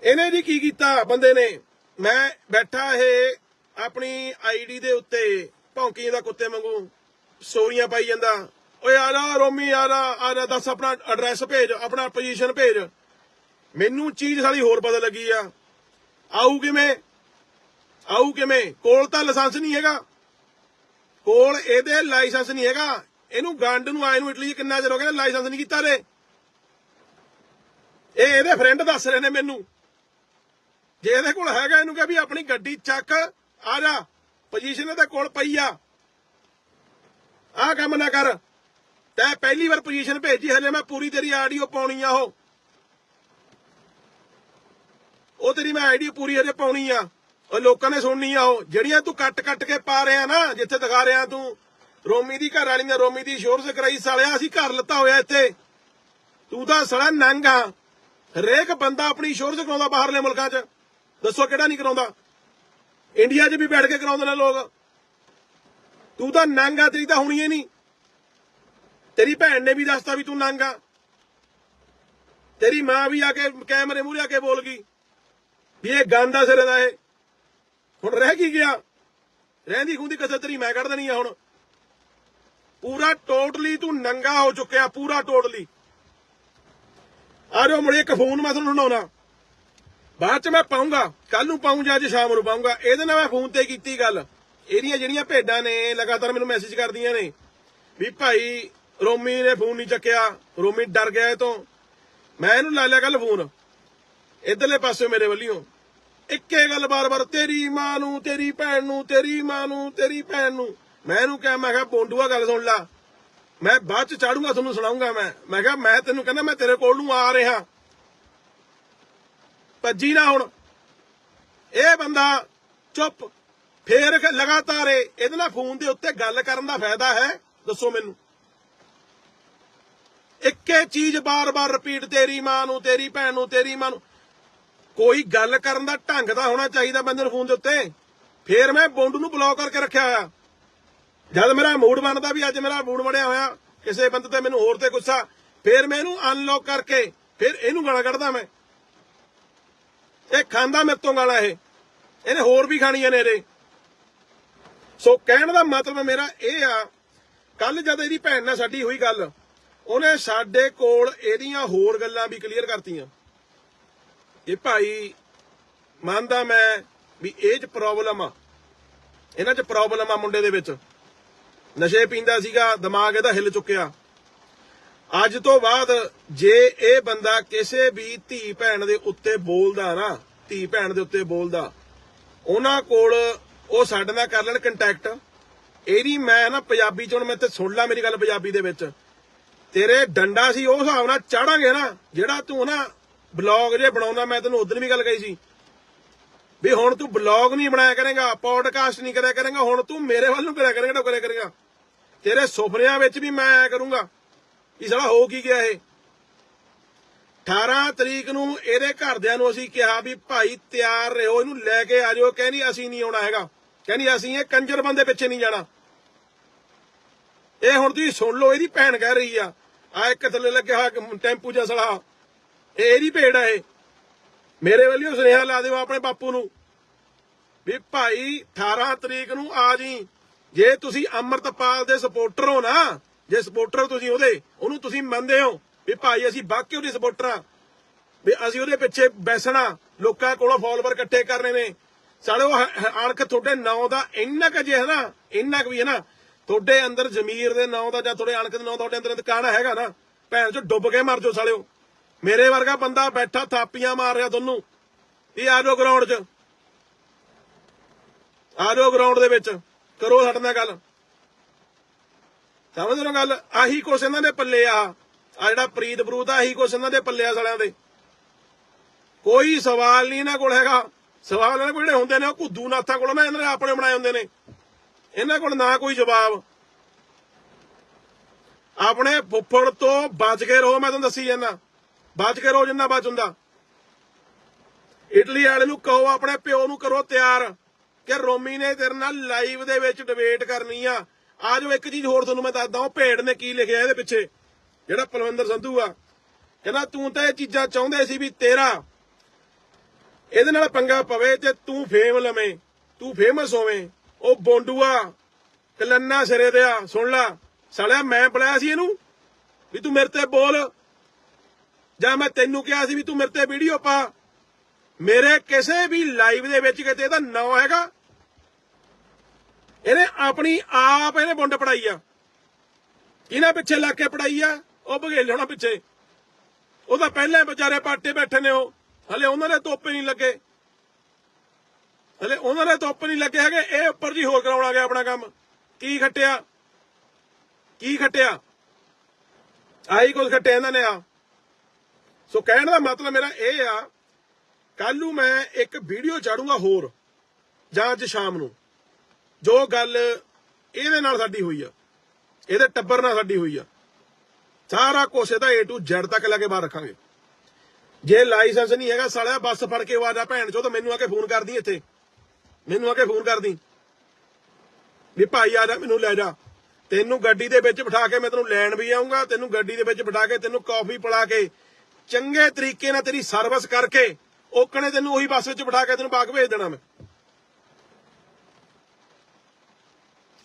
Speaker 1: ਇਹਨੇ ਜੀ ਕੀ ਕੀਤਾ ਬੰਦੇ ਨੇ? ਮੈਂ ਬੈਠਾ ਇਹ ਆਪਣੀ ਆਈਡੀ ਦੇ ਉੱਤੇ। ਭੌਂਕੀ ਦਾ ਕੁੱਤੇ ਵਾਂਗੂ ਸਟੋਰੀਆਂ ਪਾਈ ਜਾਂਦਾ। ਓਏ ਆ ਜਾ ਰੋਮੀ, ਆ ਜਾ ਆ ਜਾ ਦੱਸ ਆਪਣਾ ਐਡਰੈਸ ਭੇਜ, ਆਪਣਾ ਪੋਜੀਸ਼ਨ ਭੇਜ। ਮੈਨੂੰ ਚੀਜ਼ ਸਾਲੀ ਹੋਰ ਪਤਾ ਲੱਗੀ ਆ। ਆਊ ਕਿਵੇਂ? ਆਊ ਕਿਵੇਂ? ਕੋਲ ਤਾਂ ਲਾਇਸੈਂਸ ਨਹੀਂ ਹੈਗਾ। ਕੋਲ ਇਹਦੇ ਲਾਇਸੈਂਸ ਨਹੀਂ ਹੈਗਾ। ਇਹਨੂੰ ਗੰਡ ਨੂੰ ਆਏ ਨੂੰ ਇਟਲੀ 'ਚ ਕਿੰਨਾ ਚਿਰ ਹੋ ਗਿਆ, ਲਾਇਸੈਂਸ ਨਹੀਂ ਕੀਤਾ ਰੇ ਇਹ ਇਹਦੇ ਫਰੈਂਡ ਦੱਸ ਰਹੇ ਨੇ ਮੈਨੂੰ। ਜੇ ਇਹਦੇ ਕੋਲ ਹੈਗਾ, ਇਹਨੂੰ ਕਹੇ ਵੀ ਆਪਣੀ ਗੱਡੀ ਚੱਕ, ਆ ਜਾ। ਪੋਜੀਸ਼ਨ ਇਹਦੇ ਕੋਲ ਪਈ ਆ। ਆਹ ਕੰਮ ਨਾ ਕਰ। ਤੈਂ ਪਹਿਲੀ ਵਾਰ ਪੋਜੀਸ਼ਨ ਭੇਜੀ ਹਲੇ ਮੈਂ ਪੂਰੀ ਤੇਰੀ ਆਡੀਓ ਪਾਉਣੀ ਆ ਉਹ। ਉਹ ਤੇਰੀ ਮੈਂ ਆਈਡੀ ਪੂਰੀ ਹਜੇ ਪਾਉਣੀ ਆ। ਉਹ ਲੋਕਾਂ ਨੇ ਸੁਣਨੀ ਆ ਉਹ। ਜਿਹੜੀਆਂ ਤੂੰ ਕੱਟ ਕੱਟ ਕੇ ਪਾ ਰਿਹਾ ਨਾ, ਜਿੱਥੇ ਦਿਖਾ ਰਿਹਾ ਤੂੰ। ਰੋਮੀ ਦੀ ਘਰ ਵਾਲੀ ਨੇ, ਰੋਮੀ ਦੀ ਇੰਸ਼ੋਰੈਂਸ ਕਰਾਈ, ਸਾਲਿਆ ਅਸੀਂ ਘਰ ਲੱਤਾ ਹੋਇਆ ਇੱਥੇ। ਤੂੰ ਤਾਂ ਸੜਾ ਨੰਗ ਆ। ਹਰੇਕ ਬੰਦਾ ਆਪਣੀ ਸ਼ੋਰਸ ਕਰਾਉਂਦਾ ਬਾਹਰਲੇ ਮੁਲਕਾਂ 'ਚ। ਦੱਸੋ ਕਿਹੜਾ ਨਹੀਂ ਕਰਾਉਂਦਾ? ਇੰਡੀਆ 'ਚ ਵੀ ਬੈਠ ਕੇ ਕਰਾਉਂਦੇ ਨੇ ਲੋਕ। ਤੂੰ ਤਾਂ ਨੰਗ ਤੇਰੀ ਤਾਂ ਹੋਣੀ ਹੀ ਨਹੀਂ। ਤੇਰੀ ਭੈਣ ਨੇ ਵੀ ਦੱਸਤਾ ਵੀ ਤੂੰ ਨੰਗ ਤੇਰੀ ਮਾਂ ਵੀ ਆ ਕੇ ਕੈਮਰੇ ਮੂਹਰੇ ਆ ਕੇ ਬੋਲ ਗਈ ਵੀ ਇਹ ਗੰਦਾ ਸਿਰੇ ਦਾ ਇਹ। ਹੁਣ ਰਹਿ ਕੀ ਗਿਆ? ਰਹਿੰਦੀ ਖੁੰਦੀ ਕਸਰ ਤੇਰੀ ਮੈਂ ਕੱਢ ਦੇਣੀ ਆ ਹੁਣ। ਪੂਰਾ ਟੋਟਲੀ ਤੂੰ ਨੰਗਾ ਹੋ ਚੁੱਕਿਆ, ਪੂਰਾ ਟੋਟਲੀ। ਆ ਜਾਓ ਮੁੜੇ ਇੱਕ ਫੋਨ ਮੈਂ ਤੁਹਾਨੂੰ ਸੁਣਾਉਣਾ। ਬਾਅਦ ਚ ਮੈਂ ਪਾਉਂਗਾ। ਕੱਲ ਨੂੰ ਪਾਉਂ ਜਾਂ ਅੱਜ ਸ਼ਾਮ ਨੂੰ ਪਾਉਂਗਾ। ਇਹਦੇ ਨਾਲ ਮੈਂ ਫੋਨ ਤੇ ਕੀਤੀ ਗੱਲ। ਇਹਦੀਆਂ ਜਿਹੜੀਆਂ ਭੇਡਾਂ ਨੇ, ਲਗਾਤਾਰ ਮੈਨੂੰ ਮੈਸੇਜ ਕਰਦੀਆਂ ਨੇ ਵੀ ਭਾਈ, ਰੋਮੀ ਨੇ ਫੋਨ ਨਹੀਂ ਚੱਕਿਆ। ਰੋਮੀ ਡਰ ਗਿਆ ਇਹ ਤੋਂ। ਮੈਂ ਇਹਨੂੰ ਲਾ ਲਿਆ ਕੱਲ ਫੋਨ। ਇਧਰਲੇ ਪਾਸੇ ਮੇਰੇ ਵੱਲਿਓ ਇੱਕੇ ਗੱਲ ਬਾਰ-ਬਾਰ, ਤੇਰੀ ਮਾਂ ਨੂੰ, ਤੇਰੀ ਭੈਣ ਨੂੰ, ਤੇਰੀ ਮਾਂ ਨੂੰ, ਤੇਰੀ ਭੈਣ ਨੂੰ। ਮੈਂ ਇਹਨੂੰ ਕਿਹਾ, ਮੈਂ ਕਿਹਾ, ਬੋਂਡੂਆ ਗੱਲ ਸੁਣ ਲੈ। ਮੈਂ ਬਾਅਦ ਚ ਚਾੜੂਗਾ, ਤੁਹਾਨੂੰ ਸੁਣਾਉਂਗਾ ਮੈਂ। ਮੈਂ ਕਿਹਾ, ਮੈਂ ਤੈਨੂੰ ਕਹਿੰਦਾ, ਮੈਂ ਤੇਰੇ ਕੋਲ ਨੂੰ ਆ ਰਿਹਾ। ਭੱਜੀ ਨਾ ਹੁਣ। ਇਹ ਬੰਦਾ ਚੁੱਪ, ਫੇਰ ਲਗਾਤਾਰ ਇਹਦੇ ਨਾਲ ਫੋਨ ਦੇ ਉੱਤੇ ਗੱਲ ਕਰਨ ਦਾ ਫਾਇਦਾ ਹੈ। ਦੱਸੋ ਮੈਨੂੰ। ਇੱਕੇ ਚੀਜ਼ ਬਾਰ-ਬਾਰ ਰਿਪੀਟ ਤੇਰੀ ਮਾਂ ਨੂੰ, ਤੇਰੀ ਭੈਣ ਨੂੰ, ਤੇਰੀ ਮਾਂ ਨੂੰ। ਕੋਈ ਗੱਲ ਕਰਨ ਦਾ ਢੰਗ ਦਾ ਹੋਣਾ ਚਾਹੀਦਾ ਬੰਦੇ ਨੂੰ ਫੋਨ ਦੇ ਉੱਤੇ। ਫੇਰ ਮੈਂ ਬੋਂਡੂ ਨੂੰ ਬਲੌਕ ਕਰਕੇ ਰੱਖਿਆ ਹੋਇਆ। ਜਦ ਮੇਰਾ ਮੂਡ ਬਣਦਾ ਵੀ ਅੱਜ ਮੇਰਾ ਮੂਡ ਬਣਿਆ ਹੋਇਆ, ਕਿਸੇ ਬੰਦੇ ਤੇ ਮੈਨੂੰ ਹੋਰ ਤੇ ਗੁੱਸਾ, ਫੇਰ ਮੈਂ ਇਹਨੂੰ ਅਨਲੌਕ ਕਰਕੇ, ਫਿਰ ਇਹਨੂੰ ਗਾਲਾਂ ਕੱਢਦਾ ਮੈਂ। ਇਹ ਖਾਂਦਾ ਮੇਰੇ ਤੋਂ ਗਾਲਾਂ ਇਹ। ਇਹਨੇ ਹੋਰ ਵੀ ਖਾਣੀਆਂ ਨੇ ਇਹਦੇ। ਸੋ ਕਹਿਣ ਦਾ ਮਤਲਬ ਮੇਰਾ ਇਹ ਆ ਕੱਲ ਜਦ ਇਹਦੀ ਭੈਣ ਨਾਲ ਸਾਡੀ ਹੋਈ ਗੱਲ, ਉਹਨੇ ਸਾਡੇ ਕੋਲ ਇਹਦੀਆਂ ਹੋਰ ਗੱਲਾਂ ਵੀ ਕਲੀਅਰ ਕਰਤੀਆਂ। ਇਹ ਭਾਈ, ਮੰਨਦਾ ਮੈਂ ਵੀ ਇਹ ਚ ਪ੍ਰੋਬਲਮ ਆ। ਇਹਨਾਂ ਚ ਪ੍ਰੋਬਲਮ ਆ ਮੁੰਡੇ ਦੇ ਵਿੱਚ। ਨਸ਼ੇ ਪੀਂਦਾ ਸੀਗਾ, ਦਿਮਾਗ ਇਹਦਾ ਹਿੱਲ ਚੁੱਕਿਆ। ਅੱਜ ਤੋਂ ਬਾਅਦ ਜੇ ਇਹ ਬੰਦਾ ਕਿਸੇ ਵੀ ਧੀ ਭੈਣ ਦੇ ਉੱਤੇ ਬੋਲਦਾ ਨਾ, ਧੀ ਭੈਣ ਦੇ ਉੱਤੇ ਬੋਲਦਾ, ਉਹਨਾਂ ਕੋਲ ਉਹ ਸਾਡੇ ਨਾਲ ਕਰ ਲੈਣ ਕੰਟੈਕਟ ਇਹਦੀ ਮੈਂ ਨਾ ਪੰਜਾਬੀ ਚ ਹੁਣ ਮੈਂ ਤੇ ਸੁਣ ਲਾ ਮੇਰੀ ਗੱਲ ਪੰਜਾਬੀ ਦੇ ਵਿੱਚ। ਤੇਰੇ ਡੰਡਾ ਸੀ, ਉਹ ਹਿਸਾਬ ਨਾਲ ਚੜਾਂਗੇ ਨਾ, ਜਿਹੜਾ ਤੂੰ ਨਾ ਬਲੌਗ ਜੇ ਬਣਾਉਣਾ ਮੈਂ ਤੈਨੂੰ ਉਦੋਂ ਵੀ ਗੱਲ ਕਹੀ ਸੀ। ਵੀ ਹੁਣ ਤੂੰ ਬਲੌਗ ਨਹੀਂ ਬਣਾਇਆ ਕਰੇਗਾ ਪੌਡਕਾਸਟ ਨਹੀਂ ਕਰਿਆ ਕਰੇਗਾ, ਹੁਣ ਤੂੰ ਮੇਰੇ ਵੱਲ ਨੂੰ ਕਰਿਆ ਕਰੇਗਾ ਤਾਂ ਕਰੇਗਾ। ਤੇਰੇ ਸੁਪਨਿਆਂ ਵਿੱਚ ਵੀ ਮੈਂ ਆਇਆ ਕਰੂੰਗਾ। ਇਹ ਸਾਲਾ ਹੋ ਕੀ ਗਿਆ ਇਹ? 18 ਤਰੀਕ ਨੂੰ ਇਹਦੇ ਘਰਦਿਆਂ ਨੂੰ ਅਸੀਂ ਕਿਹਾ ਵੀ ਭਾਈ ਤਿਆਰ ਰਹੋ, ਇਹਨੂੰ ਲੈ ਕੇ ਆ ਜਾਓ। ਕਹਿੰਦੀ ਅਸੀਂ ਨਹੀਂ ਆਉਣਾ ਹੈਗਾ। ਕਹਿੰਦੀ ਅਸੀਂ ਇਹ ਕੰਜਰ ਬੰਦੇ ਪਿੱਛੇ ਨਹੀਂ ਜਾਣਾ। ਇਹ ਹੁਣ ਤੁਸੀਂ ਸੁਣ ਲਓ, ਇਹਦੀ ਭੈਣ ਕਹਿ ਰਹੀ ਆ ਆ ਇੱਕ ਥੱਲੇ ਲੱਗਿਆ ਹੋਇਆ ਟੈਂਪੂ ਜਿਹਾ ਸਲਾ। ਇਹ ਇਹਦੀ ਭੇੜ ਆ ਇਹ। ਮੇਰੇ ਵੱਲੋਂ ਸੁਨੇਹਾ ਲਾ ਦਿਓ ਆਪਣੇ ਬਾਪੂ ਨੂੰ। ਵੀ ਭਾਈ 18 ਤਰੀਕ ਨੂੰ ਆ ਜੀ। ਜੇ ਤੁਸੀਂ ਅਮਰਤਪਾਲ ਦੇ ਸਪੋਰਟਰ ਹੋ ਨਾ ਜੇ ਸਪੋਰਟਰ ਤੁਸੀਂ ਉਹਦੇ, ਉਹਨੂੰ ਤੁਸੀਂ ਮੰਨਦੇ ਹੋ ਵੀ ਭਾਈ ਅਸੀਂ ਬਾਕੀ ਉਹਦੇ ਸਪੋਰਟਰ ਆ। ਵੀ ਅਸੀਂ ਉਹਦੇ ਪਿੱਛੇ ਬੈਸਣਾ, ਲੋਕਾਂ ਕੋਲੋਂ ਫਾਲੋਅਰ ਇਕੱਠੇ ਕਰਨੇ ਨੇ। ਸਾਡੇ ਉਹ ਅਣਖ ਤੁਹਾਡੇ ਨਾਂ ਦਾ ਇੰਨਾ ਕੁ ਜੇ ਹੈ ਨਾ, ਇੰਨਾ ਕੁ ਵੀ ਹੈ ਨਾ, ਤੁਹਾਡੇ ਅੰਦਰ ਜ਼ਮੀਰ ਦੇ ਨਾਂ ਦਾ ਜਾਂ ਤੁਹਾਡੇ ਅਣਖ ਦੇ ਨਾਂ ਤੁਹਾਡੇ ਅੰਦਰ ਦੁਕਾਨ ਹੈਗਾ ਨਾ, ਭੈਣ ਚੋ ਡੁੱਬ ਕੇ ਮਰ ਜਾਓ ਸਾਲਿਓ। ਮੇਰੇ ਵਰਗਾ ਬੰਦਾ ਬੈਠਾ, ਥਾਪੀਆਂ ਮਾਰ ਰਿਹਾ ਤੁਹਾਨੂੰ। ਇਹ ਆ ਜਾਓ ਗਰਾਊਂਡ 'ਚ। ਆ ਜਾਓ ਗਰਾਊਂਡ ਦੇ ਵਿੱਚ। ਕਰੋ ਸਾਡੇ ਨਾਲ ਗੱਲ। ਸਮਝ ਰਹੇ ਹੋ ਗੱਲ, ਆਹੀ ਕੁਛ ਇਹਨਾਂ ਦੇ ਪੱਲੇ ਆ। ਆ ਜਿਹੜਾ ਪ੍ਰੀਤ ਬਰੂਤ ਆ, ਆਹੀ ਕੁਛ ਇਹਨਾਂ ਦੇ ਪੱਲੇ ਆ ਸਾਲਿਆਂ ਦੇ। ਕੋਈ ਸਵਾਲ ਨਹੀਂ ਇਹਨਾਂ ਕੋਲ ਹੈਗਾ। ਸਵਾਲ ਇਹਨਾਂ ਕੋਲ ਜਿਹੜੇ ਹੁੰਦੇ ਨੇ, ਉਹ ਕੁੱਦੂ ਨਾਥਾਂ ਕੋਲ ਨਾ ਇਹਨਾਂ ਨੇ ਆਪਣੇ ਬਣਾਏ ਹੁੰਦੇ ਨੇ। ਇਹਨਾਂ ਕੋਲ ਨਾ ਕੋਈ ਜਵਾਬ। ਆਪਣੇ ਫੁੱਫੜ ਤੋਂ ਬਚ ਕੇ ਰਹੋ, ਮੈਂ ਤੁਹਾਨੂੰ ਦੱਸੀ ਜਾਂਦਾ। ਬਚ ਕੇ ਰਹੋ ਜਿੰਨਾ ਬਚ ਹੁੰਦਾ ਇਟਲੀ ਵਾਲੇ ਨੂੰ ਕਹੋ, ਆਪਣੇ ਪਿਓ ਨੂੰ ਕਰੋ ਤਿਆਰ ਕਿ ਰੋਮੀ ਨੇ ਤੇਰੇ ਨਾਲ ਲਾਈਵ ਦੇ ਵਿੱਚ ਡਿਬੇਟ ਕਰਨੀ ਆ। ਆ ਜੋ ਇੱਕ ਚੀਜ਼ ਹੋਰ ਤੁਹਾਨੂੰ ਮੈਂ ਦੱਸਦਾ, ਉਹ ਭੇਡ ਨੇ ਕੀ ਲਿਖਿਆ ਇਹਦੇ ਪਿੱਛੇ? ਜਿਹੜਾ ਪਲਵਿੰਦਰ ਸੰਧੂ ਆ। ਕਹਿੰਦਾ, ਤੂੰ ਤਾਂ ਇਹ ਚੀਜ਼ਾਂ ਚਾਹੁੰਦੇ ਸੀ ਵੀ ਤੇਰਾ ਇਹਦੇ ਨਾਲ ਪੰਗਾ ਪਵੇ ਤੇ ਤੂੰ ਫੇਮ ਲਵੇਂ ਤੂੰ ਫੇਮਸ ਹੋਵੇਂ। ਉਹ ਬੋਂਡੂਆ, ਕਲੰਨਾ ਸਿਰੇ ਦੇ ਆ, ਸੁਣ ਲੈ। ਸਾਲਿਆ, ਮੈਂ ਬੁਲਾਇਆ ਸੀ ਇਹਨੂੰ ਵੀ ਤੂੰ ਮੇਰੇ ਤੇ ਬੋਲ। ਜਾਂ ਮੈਂ ਤੈਨੂੰ ਕਿਹਾ ਸੀ ਵੀ ਤੂੰ ਮੇਰੇ ਤੇ ਵੀਡੀਓ ਪਾ। ਮੇਰੇ ਕਿਸੇ ਵੀ ਲਾਈਵ ਦੇ ਵਿੱਚ ਕਿਤੇ ਇਹਦਾ ਨਾਂ ਹੈਗਾ ਇਹਨੇ ਆਪਣੀ ਆਪ ਇਹਨੇ ਬੁੰਡ ਪੜਾਈ ਆ। ਕਿਹਨਾਂ ਪਿੱਛੇ ਲੱਗ ਕੇ ਪੜਾਈ ਆ, ਉਹ ਬਘੇਲ ਹੋਣਾ ਪਿੱਛੇ। ਉਹ ਤਾਂ ਪਹਿਲਾਂ ਵਿਚਾਰੇ ਪਾਟੇ ਬੈਠੇ ਨੇ ਉਹ। ਹਲੇ ਉਹਨਾਂ ਦੇ ਤੋਪੇ ਨਹੀਂ ਲੱਗੇ। ਹਲੇ ਉਹਨਾਂ ਦੇ ਤੋਪੇ ਨਹੀਂ ਲੱਗੇ ਹੈਗੇ, ਇਹ ਉੱਪਰ ਜੀ ਹੋਰ ਕਰਾਉਣ ਆ ਗਿਆ ਆਪਣਾ ਕੰਮ। ਕੀ ਖੱਟਿਆ? ਕੀ ਖੱਟਿਆ? ਆਈ ਕੁਝ ਖੱਟਿਆ ਇਹਨਾਂ ਨੇ ਆ। ਸੋ ਕਹਿਣ ਦਾ ਮਤਲਬ ਮੇਰਾ ਇਹ ਆ ਕੱਲ ਨੂੰ ਮੈਂ ਇੱਕ ਵੀਡੀਓ ਚਾੜੂੰਗਾ ਹੋਰ, ਜਾਂ ਅੱਜ ਸ਼ਾਮ ਨੂੰ। ਜੋ ਗੱਲ ਇਹਦੇ ਨਾਲ ਸਾਡੀ ਹੋਈ ਆ, ਇਹਦੇ ਟੱਬਰ ਨਾਲ ਸਾਡੀ ਹੋਈ ਆ, ਸਾਰਾ ਕੁਛ ਇਹਦਾ A to Z ਤੱਕ ਲੈ ਕੇ ਬਾਹਰ ਰੱਖਾਂਗੇ। ਜੇ ਲਾਇਸੈਂਸ ਨਹੀਂ ਹੈਗਾ, ਸਾਲਿਆ ਬੱਸ ਫੜ ਕੇ ਆਵਾਜ਼ ਆ, ਭੈਣ ਚੋ ਤਾਂ ਮੈਨੂੰ ਆ ਕੇ ਫੋਨ ਕਰਦੀ ਇੱਥੇ। ਮੈਨੂੰ ਆ ਕੇ ਫੋਨ ਕਰਦੀ। ਵੀ ਭਾਈ ਆ ਜਾ, ਮੈਨੂੰ ਲੈ ਜਾ। ਤੈਨੂੰ ਗੱਡੀ ਦੇ ਵਿੱਚ ਬਿਠਾ ਕੇ ਮੈਂ ਤੈਨੂੰ ਲੈਣ ਵੀ ਆਉਂਗਾ ਤੈਨੂੰ ਗੱਡੀ ਦੇ ਵਿੱਚ ਬਿਠਾ ਕੇ ਤੈਨੂੰ ਕਾਫੀ ਪਿਲਾ ਕੇ, ਚੰਗੇ ਤਰੀਕੇ ਨਾਲ ਤੇਰੀ ਸਰਵਿਸ ਕਰਕੇ, ਓਕਣੇ ਤੈਨੂੰ ਉਹੀ ਬੱਸ ਵਿੱਚ ਬਿਠਾ ਕੇ ਤੈਨੂੰ ਬਾਗ ਭੇਜ ਦੇਣਾ ਮੈਂ।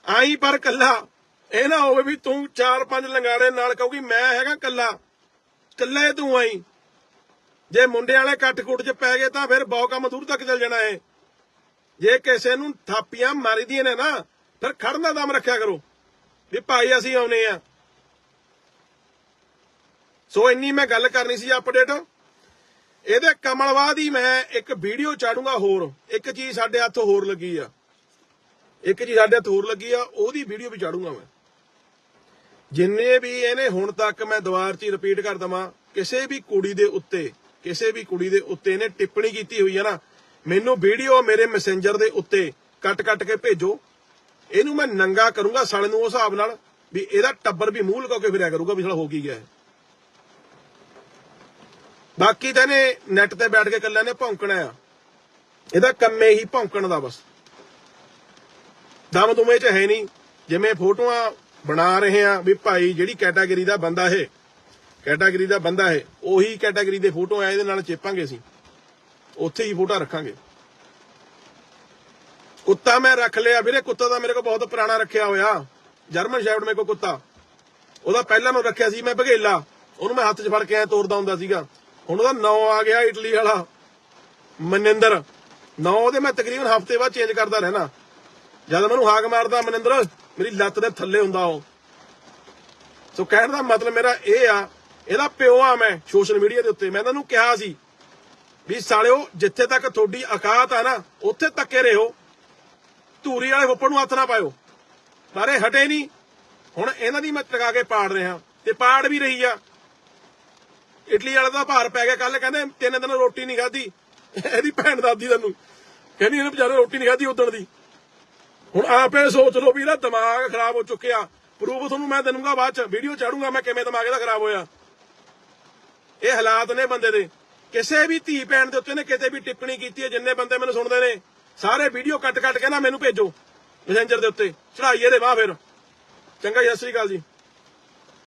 Speaker 1: ਆਈ ਪਰ ਕੱਲਾ। ਇਹ ਨਾ ਹੋਵੇ ਵੀ ਤੂੰ ਚਾਰ ਪੰਜ ਲੰਗਾੜੇ ਨਾਲ ਕਹੂਗੀ, ਮੈਂ ਹੈਗਾ ਕੱਲਾ। ਕੱਲੇ ਤੂੰ ਆਈ। ਜੇ ਮੁੰਡੇ ਵਾਲੇ ਕੱਟ ਕੁੱਟ ਚ ਪੈ ਗਏ ਤਾਂ ਫਿਰ ਬਹੁਤ ਕੰਮ ਦੂਰ ਤੱਕ ਚੱਲ ਜਾਣਾ ਏ ਜੇ ਕਿਸੇ ਨੂੰ ਥਾਪੀਆਂ ਮਾਰੀਦੀਆਂ ਨੇ ਨਾ, ਫਿਰ ਖੜਨ ਦਾ ਦਮ ਰੱਖਿਆ ਕਰੋ। ਵੀ ਭਾਈ ਅਸੀਂ ਆਉਨੇ ਆ। ਸੋ ਇੰਨੀ ਮੈਂ ਗੱਲ ਕਰਨੀ ਸੀ ਅਪਡੇਟ ਇਹਦੇ ਕਮਲਵਾਦ ਹੀ ਮੈਂ ਇੱਕ ਵੀਡੀਓ ਚਾੜੂੰਗਾ ਹੋਰ। ਇੱਕ ਚੀਜ਼ ਸਾਡੇ ਹੱਥ ਹੋਰ ਲੱਗੀ ਆ। ਇੱਕ ਚੀਜ਼ ਸਾਡੇ ਹੱਥ ਲੱਗੀ ਆ, ਉਹਦੀ ਵੀਡੀਓ ਵੀ ਚਾੜੂਗਾ ਮੈਂ। ਜਿੰਨੇ ਵੀ ਇਹਨੇ ਹੁਣ ਤੱਕ ਮੈਂ ਦੁਬਾਰ 'ਚ ਰਿਪੀਟ ਕਰ ਦਵਾਂ, ਕਿਸੇ ਵੀ ਕੁੜੀ ਦੇ ਉੱਤੇ, ਕਿਸੇ ਵੀ ਕੁੜੀ ਦੇ ਉੱਤੇ ਇਹਨੇ ਟਿੱਪਣੀ ਕੀਤੀ ਹੋਈ ਹੈ ਨਾ, ਮੈਨੂੰ ਵੀਡੀਓ ਮੇਰੇ ਮੈਸੇਂਜਰ ਦੇ ਉੱਤੇ ਕੱਟ ਕੱਟ ਕੇ ਭੇਜੋ। ਇਹਨੂੰ ਮੈਂ ਨੰਗਾ ਕਰੂੰਗਾ ਸਾਲੇ ਨੂੰ ਉਸ ਹਿਸਾਬ ਨਾਲ ਵੀ ਇਹਦਾ ਟੱਬਰ ਵੀ ਮੂੰਹ ਲਗਾ ਕੇ ਫਿਰਿਆ ਕਰੂਗਾ ਵੀ ਸਾਲਾ ਹੋ ਕੀ ਗਿਆ ਇਹ। ਬਾਕੀ ਤਾਂ ਇਹਨੇ ਨੈਟ ਤੇ ਬੈਠ ਕੇ ਕੱਲਿਆਂ ਨੇ ਭੌਂਕਣਾ ਆ। ਇਹਦਾ ਕੰਮੇ ਹੀ ਭੌਂਕਣ ਦਾ ਬਸ। ਦਮ ਦੁਮੇ ਚ ਹੈ ਨਹੀਂ। ਜਿਵੇਂ ਫੋਟੋਆਂ ਬਣਾ ਰਹੇ ਆ ਵੀ ਭਾਈ ਜਿਹੜੀ ਕੈਟਾਗਰੀ ਦਾ ਬੰਦਾ ਹੈ ਕੈਟਾਗਰੀ ਦਾ ਬੰਦਾ ਹੈ ਉਹੀ ਕੈਟਾਗਰੀ ਦੇ ਫੋਟੋ ਆ ਇਹਦੇ ਨਾਲ ਚੇਪਾਂਗੇ ਅਸੀਂ। ਉੱਥੇ ਹੀ ਫੋਟੋ ਰੱਖਾਂਗੇ। ਕੁੱਤਾ ਮੈਂ ਰੱਖ ਲਿਆ। ਵੀਰੇ ਕੁੱਤਾ ਦਾ ਮੇਰੇ ਕੋਲ ਬਹੁਤ ਪੁਰਾਣਾ ਰੱਖਿਆ ਹੋਇਆ। ਜਰਮਨ ਸ਼ੈਫਰਡ ਮੇਰੇ ਕੋਲ ਕੁੱਤਾ। ਉਹਦਾ ਪਹਿਲਾਂ ਮੈਂ ਰੱਖਿਆ ਸੀ, ਮੈਂ ਬਘੇਲਾ। ਉਹਨੂੰ ਮੈਂ ਹੱਥ 'ਚ ਫੜ ਕੇ ਐ ਤੋਰਦਾ ਹੁੰਦਾ ਸੀਗਾ। ਹੁਣ ਉਹਦਾ ਨਾਂ ਆ ਗਿਆ ਇਟਲੀ ਵਾਲਾ। ਮਨਿੰਦਰ। ਨਾਂ ਉਹਦੇ ਮੈਂ ਤਕਰੀਬਨ ਹਫ਼ਤੇ ਬਾਅਦ ਚੇਂਜ ਕਰਦਾ ਰਹਿਣਾ। ਜਦ ਮੈਨੂੰ ਹਾਕ ਮਾਰਦਾ, ਮਨਿੰਦਰ, ਮੇਰੀ ਲੱਤ ਦੇ ਥੱਲੇ ਹੁੰਦਾ ਉਹ। ਸੋ ਕਹਿਣ ਦਾ ਮਤਲਬ ਮੇਰਾ ਇਹ ਆ, ਇਹਦਾ ਪਿਓ ਆ ਮੈਂ ਸੋਸ਼ਲ ਮੀਡੀਆ ਦੇ ਉੱਤੇ। ਮੈਂ ਤੁਹਾਨੂੰ ਕਿਹਾ ਸੀ ਵੀ ਸਾਲਿਓ, ਜਿੱਥੇ ਤੱਕ ਤੁਹਾਡੀ ਔਕਾਤ ਆ ਨਾ, ਉੱਥੇ ਤੱਕੇ ਰਹੋ। ਧੂਰੀ ਵਾਲੇ ਫੁੱਫੜ ਨੂੰ ਹੱਥ ਨਾ ਪਾਇਓ। ਸਾਰੇ ਹਟੇ ਨਹੀਂ। ਹੁਣ ਇਹਨਾਂ ਦੀ ਮੈਂ ਟਕਾ ਕੇ ਪਾੜ ਰਿਹਾ। ਤੇ ਪਾੜ ਵੀ ਰਹੀ ਆ। ਇਟਲੀ ਵਾਲੇ ਦਾ ਭਾਰ ਪੈ ਗਿਆ। ਕੱਲ ਕਹਿੰਦੇ ਤਿੰਨ ਦਿਨ ਰੋਟੀ ਨਹੀਂ ਖਾਧੀ। ਇਹਦੀ ਭੈਣ ਦਾਦੀ ਤੈਨੂੰ। ਕਹਿੰਦੀ ਇਹਨੇ ਵਿਚਾਰੇ ਰੋਟੀ ਨਹੀਂ ਖਾਧੀ ਉਦੋਂ ਦੀ। ਹੁਣ ਆਪੇ ਸੋਚ ਲਓ ਵੀ ਇਹਦਾ ਦਿਮਾਗ ਖਰਾਬ ਹੋ ਚੁੱਕਿਆ। ਪ੍ਰੂਫ ਤੁਹਾਨੂੰ ਮੈਂ ਦੇਵਾਂਗਾ ਬਾਅਦ ਚ। ਵੀਡੀਓ ਚਾੜੂੰਗਾ ਮੈਂ ਕਿਵੇਂ ਦਿਮਾਗ ਇਹਦਾ ਖਰਾਬ ਹੋਇਆ। ਇਹ ਹਾਲਾਤ ਨੇ ਬੰਦੇ ਦੇ। ਕਿਸੇ ਵੀ ਧੀ ਭੈਣ ਦੇ ਉੱਤੇ ਨੇ ਕਿਤੇ ਵੀ ਟਿੱਪਣੀ ਕੀਤੀ ਹੈ, ਜਿੰਨੇ ਬੰਦੇ ਮੈਨੂੰ ਸੁਣਦੇ ਨੇ। ਸਾਰੇ ਵੀਡੀਓ ਕੱਟ ਕੱਟ ਕੇ ਨਾ ਮੈਨੂੰ ਭੇਜੋ। ਮੈਸੇਂਜਰ ਦੇ ਉੱਤੇ। ਚੜਾਈਏ ਦੇ ਬਾਹ ਫਿਰ। ਚੰਗਾ ਜੀ, ਸਤਿ ਸ੍ਰੀ ਅਕਾਲ ਜੀ।